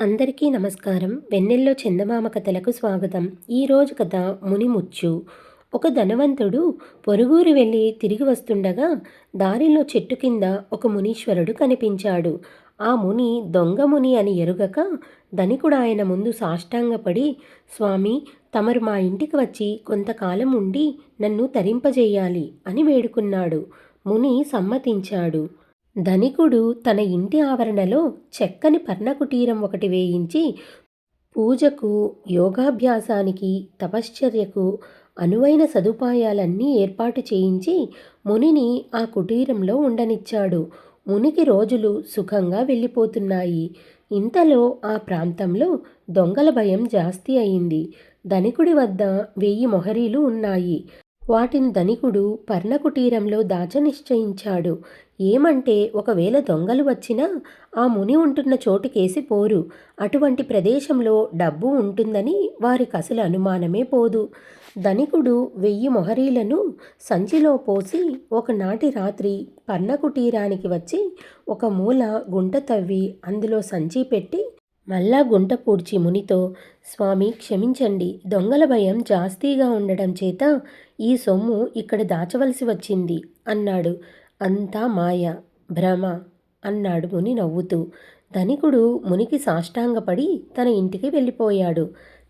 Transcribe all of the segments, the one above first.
అందరికీ నమస్కారం. వెన్నెల్లో చందమామ కథలకు స్వాగతం. ఈరోజు కథ మునిముచ్చు. ఒక ధనవంతుడు పొరుగురు వెళ్ళి తిరిగి వస్తుండగా దారిలో చెట్టు కింద ఒక మునీశ్వరుడు కనిపించాడు. ఆ ముని దొంగ ముని అని ఎరుగక ధనికుడు ఆయన ముందు సాష్టాంగపడి స్వామి తమరు మా ఇంటికి వచ్చి కొంతకాలం ఉండి నన్ను తరింపజేయాలి అని వేడుకున్నాడు. ముని సమ్మతించాడు. ధనికుడు తన ఇంటి ఆవరణలో చెక్కని పర్ణకుటీరం ఒకటి వేయించి పూజకు యోగాభ్యాసానికి తపశ్చర్యకు అనువైన సదుపాయాలన్నీ ఏర్పాటు చేయించి మునిని ఆ కుటీరంలో ఉండనిచ్చాడు. మునికి రోజులు సుఖంగా వెళ్ళిపోతున్నాయి. ఇంతలో ఆ ప్రాంతంలో దొంగల భయం జాస్తి అయింది. ధనికుడి వద్ద వెయ్యి మొహరీలు ఉన్నాయి. వాటిని ధనికుడు పర్ణకుటీరంలో దాచ నిశ్చయించాడు ఏమంటే ఒకవేళ దొంగలు వచ్చినా ఆ ముని ఉంటున్న చోటుకేసి పోరు. అటువంటి ప్రదేశంలో డబ్బు ఉంటుందని వారికి అసలు అనుమానమే పోదు. ధనికుడు వెయ్యి మొహరీలను సంచిలో పోసి ఒకనాటి రాత్రి పర్ణకుటీరానికి వచ్చి ఒక మూల గుంట తవ్వి అందులో సంచి పెట్టి మళ్ళా గుంట పూడ్చి మునితో స్వామి క్షమించండి. దొంగల భయం జాస్తీగా ఉండడం చేత ఈ సొమ్ము ఇక్కడ దాచవలసి వచ్చింది అన్నాడు. అంతా మాయ భ్రమ అన్నాడు ముని నవ్వుతూ. ధనికుడు మునికి సాష్టాంగపడి తన ఇంటికి వెళ్ళిపోయాడు.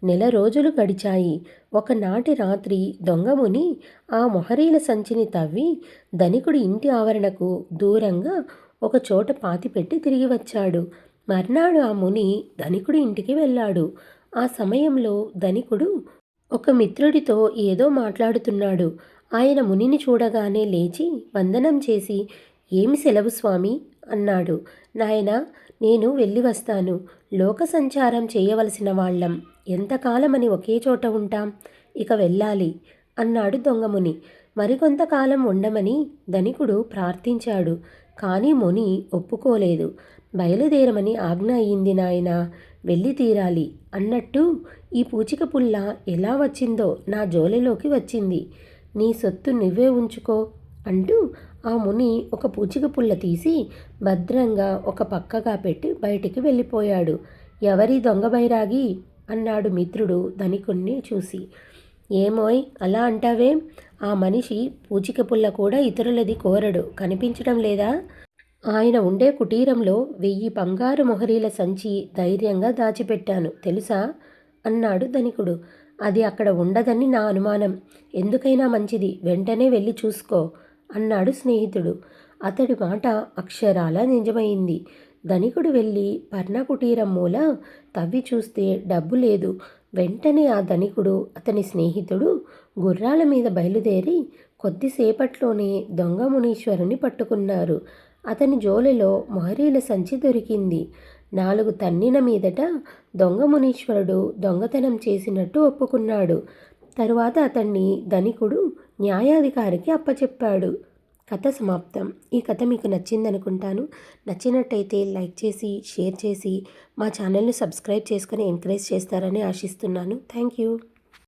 నెల రోజులు గడిచాయి. ఒకనాటి రాత్రి దొంగముని ఆ మొహరీల సంచిని తవ్వి ధనికుడి ఇంటి ఆవరణకు దూరంగా ఒక చోట పాతిపెట్టి తిరిగి వచ్చాడు. మర్నాడు ఆ ముని ధనికుడి ఇంటికి వెళ్ళాడు. ఆ సమయంలో ధనికుడు ఒక మిత్రుడితో ఏదో మాట్లాడుతున్నాడు. ఆయన మునిని చూడగానే లేచి వందనం చేసి ఏమి సెలవు స్వామి అన్నాడు. నాయన నేను వెళ్ళి వస్తాను. లోక సంచారం చేయవలసిన వాళ్ళం. ఎంతకాలమని ఒకే చోట ఉంటాం? ఇక వెళ్ళాలి అన్నాడు దొంగముని మరికొంతకాలం ఉండమని ధనికుడు ప్రార్థించాడు. కానీ ముని ఒప్పుకోలేదు. బయలుదేరమని ఆజ్ఞ అయింది నాయన. వెళ్ళి తీరాలి అన్నట్టు ఈ పూచిక పుల్ల ఎలా వచ్చిందో నా జోలెలోకి వచ్చింది. నీ సొత్తు నువ్వే ఉంచుకో అంటూ ఆ ముని ఒక పూచిక పుల్ల తీసి భద్రంగా ఒక పక్కగా పెట్టి బయటికి వెళ్ళిపోయాడు. ఎవరి దొంగ బైరాగి? అన్నాడు మిత్రుడు ధనికుణ్ణి చూసి. ఏమోయ్ అలా అంటావేం? ఆ మనిషి పూచిక పుల్ల కూడా ఇతరులది కోరడు. కనిపించడం లేదా? ఆయన ఉండే కుటీరంలో వెయ్యి బంగారు మొహరీల సంచి ధైర్యంగా దాచిపెట్టాను తెలుసా? అన్నాడు ధనికుడు. అది అక్కడ ఉండదని నా అనుమానం. ఎందుకైనా మంచిది వెంటనే వెళ్ళి చూసుకో అన్నాడు స్నేహితుడు. అతడి మాట అక్షరాల నిజమైంది. ధనికుడు వెళ్ళి పర్ణకుటీరం మూల తవ్వి చూస్తే డబ్బు లేదు. వెంటనే ఆ ధనికుడు అతని స్నేహితుడు గుర్రాల మీద బయలుదేరి కొద్దిసేపట్లోనే దొంగ మునీశ్వరుని పట్టుకున్నారు. అతని జోలెలో మొహరీల సంచి దొరికింది. నాలుగు తన్నిన మీదట దొంగ మునీశ్వరుడు దొంగతనం చేసినట్టు ఒప్పుకున్నాడు. తరువాత అతన్ని ధనికుడు న్యాయాధికారికి అప్పచెప్పాడు. కథ సమాప్తం. ఈ కథ మీకు నచ్చిందనుకుంటాను. నచ్చినట్టయితే లైక్ చేసి షేర్ చేసి మా ఛానల్ని సబ్స్క్రైబ్ చేసుకుని ఎంకరేజ్ చేస్తారని ఆశిస్తున్నాను. Thank you.